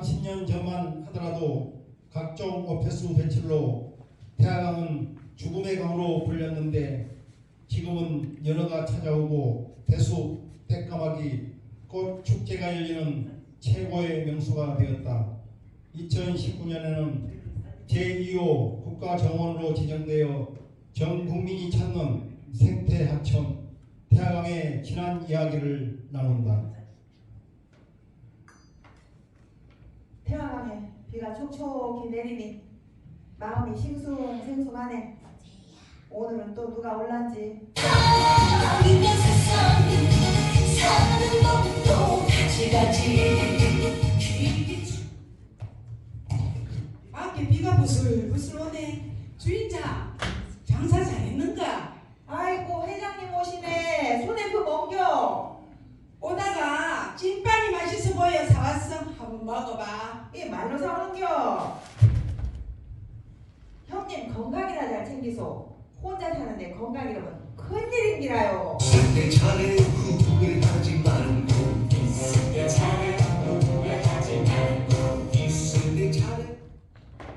20년 전만 하더라도 각종 오페스 배출로 태화강은 죽음의 강으로 불렸는데 지금은 연어가 찾아오고 대수, 땔까마귀, 꽃 축제가 열리는 최고의 명소가 되었다. 2019년에는 제2호 국가정원으로 지정되어 전 국민이 찾는 생태 하천 태화강의 지난 이야기를 나눈다. 태화강에 비가 촉촉히 내리니 마음이 싱숭생숭하네. 오늘은 또 누가 올란지 밖에 비가 부슬부슬 오네. 주인장, 장사 잘했는가? 아이고 회장님 오시네. 손에 그 멍겨. 오다가 찐빵 보여 사왔어. 한번 먹어봐. 이 말로 사오는겨. 형님 건강이나 잘 챙기소. 혼자 사는데 건강 잃으면 큰일인기라요. 내 차례 후회하지 말고 내 차례 후회하지 말고 있을 내 차례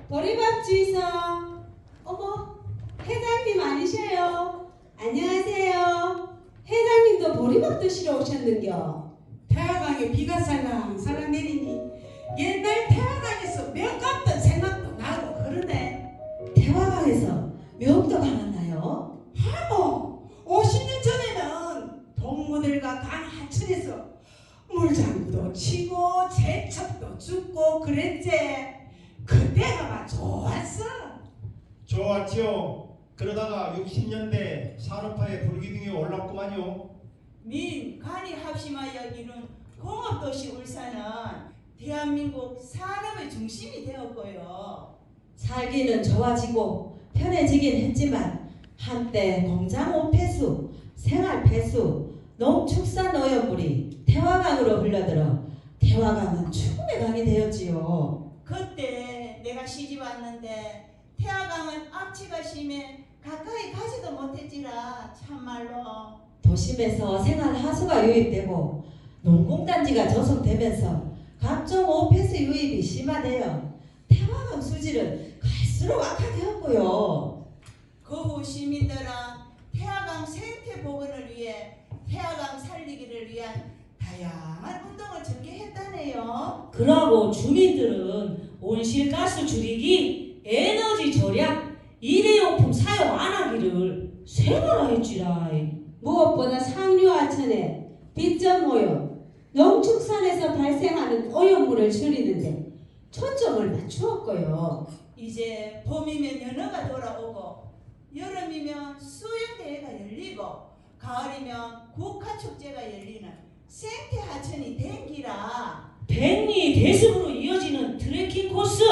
보리밥 주이소. 어머, 회장님 아니셔요? 안녕하세요. 회장님도 보리밥 드시러 오셨는겨. 태화강에 비가 살랑 살랑 내리니 옛날 태화강에서 몇 갔던 생각도 나고 그러네. 대화강에서 묘역도 강았나요? 하모, 50년 전에는 동무들과 강 하천에서 물장구도 치고 제첩도 죽고 그랬지. 그때가 막 좋았어. 좋았지요. 그러다가 60년대 산업화의 불기둥이 올랐구만요. 민 간이 합심하여 이룬 공업도시 울산은 대한민국 산업의 중심이 되었고요. 살기는 좋아지고 편해지긴 했지만 한때 공장 오폐수, 생활 폐수, 농축산 오염물이 태화강으로 흘러들어 태화강은 죽음의 강이 되었지요. 그때 내가 시집 왔는데 태화강은 악취가 심해 가까이 가지도 못했지라 참말로 도심에서 생활 하수가 유입되고 농공단지가 조성되면서 각종 오폐수 유입이 심화되어 태화강 수질은 갈수록 악화되었고요. 그 후 시민들은 태화강 생태 복원을 위해 태화강 살리기를 위한 다양한 운동을 전개했다네요. 그러고 주민들은 온실가스 줄이기, 에너지 절약, 일회용품 사용 안 하기를 생활하였지라. 무엇보다 빗점 오염, 농축산에서 발생하는 오염물을 줄이는데 초점을 맞추었고요. 이제 봄이면 연어가 돌아오고 여름이면 수영대회가 열리고 가을이면 국화축제가 열리는 생태하천이 된기라 백리 대숲으로 이어지는 트레킹 코스,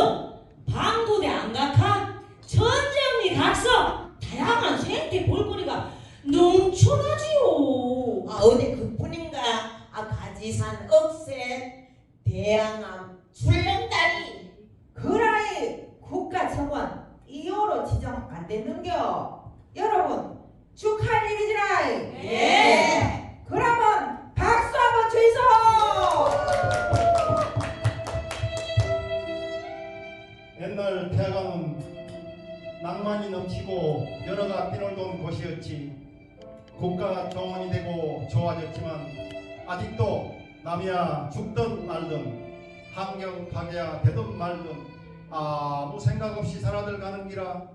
방구대 안각한, 천정리 각서, 다양한 생태 볼거리가 넘쳐나지요. 아, 어디 그뿐인가? 아, 가지산 억새, 대양암, 출렁다리. 그라이 국가정원 2호로 지정 안 됐는겨. 여러분 축하할 일이지라. 예. 그러면 박수 한번 주이소. 옛날 태화강은 낭만이 넘치고 연어가 뛰놀던 곳이었지. 국가 정원이 되고 좋아졌지만 아직도 남이야 죽든 말든 환경 파괴야 되든 말든 아무 생각 없이 살아들 가는 기라.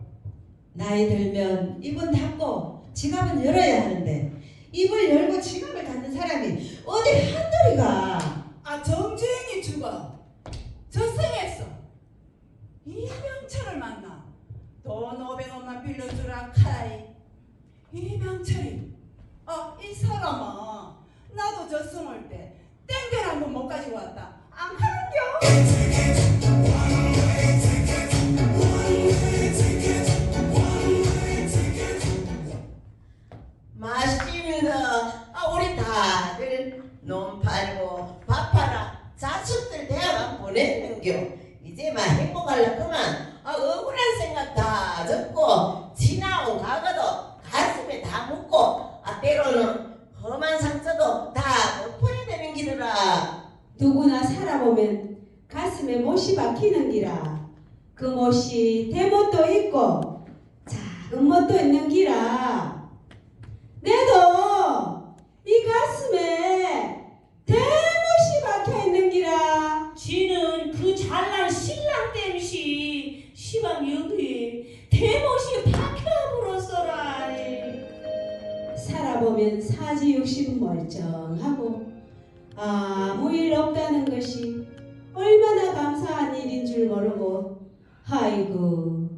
나이 들면 입은 닫고 지갑은 열어야 하는데 입을 열고 지갑을 닫는 사람이 어디 한둘이가 아 정주행이 죽어. 저승했어. 이병철을 만나. 돈 500원만 빌려주라 카이. 이병철이. 아이 사람아. 나도 저승 때 땡결 한번 못 가지고 왔다. 안 가는겨? 맛있습니다. 아, 우리 다들 논 팔고 밥 팔아 자식들 대학 보냈는겨. 이제만 행복할라 그만. 아, 억울한 생각 다 접고 지나온 과거도 가슴에 다 묻고 아, 때로는 험한 상처도 다 덮어야 되는 기더라. 누구나 살아보면 가슴에 못이 박히는 기라 그 못이 대못도 있고 작은 못도 있는 기라. 내도 이 가슴에 대못이 박혀 있는 기라. 지는 그 잘난 신랑 땜시 시방 여기 대못이 박혀버렸어라 살아보면 사지 육신 멀쩡하고 아무 일 없다는 것이 얼마나 감사한 일인 줄 모르고 아이고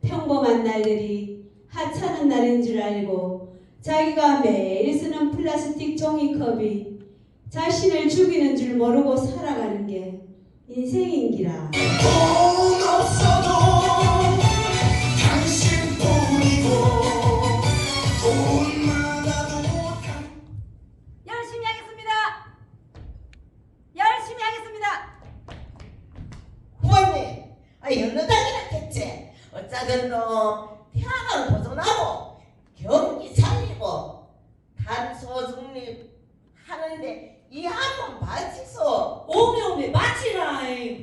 평범한 날들이 하찮은 날인 줄 알고 자기가 매일 쓰는 플라스틱 종이컵이 자신을 죽이는 줄 모르고 살아가는 게 인생인기라. 돈 없어도 하는데 이한번 바치소. 오메 오메 맞지라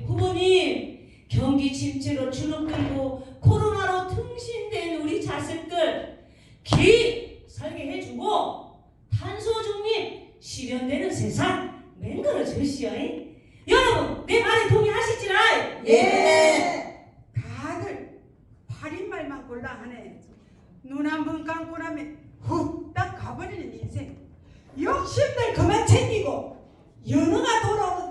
후보님 경기 침체로 주눅들고 코로나로 등신된 우리 자식들 기 살게 해주고 탄소 중립 실현되는 세상 맹글어 주시오 여러분 내 말에 동의하시지라 예. 다들 팔인말만 골라 하네. 눈 한 번 감고 나면 훅딱 가버리는 인생. 욕심들 그만 챙기고 연어가 돌아오는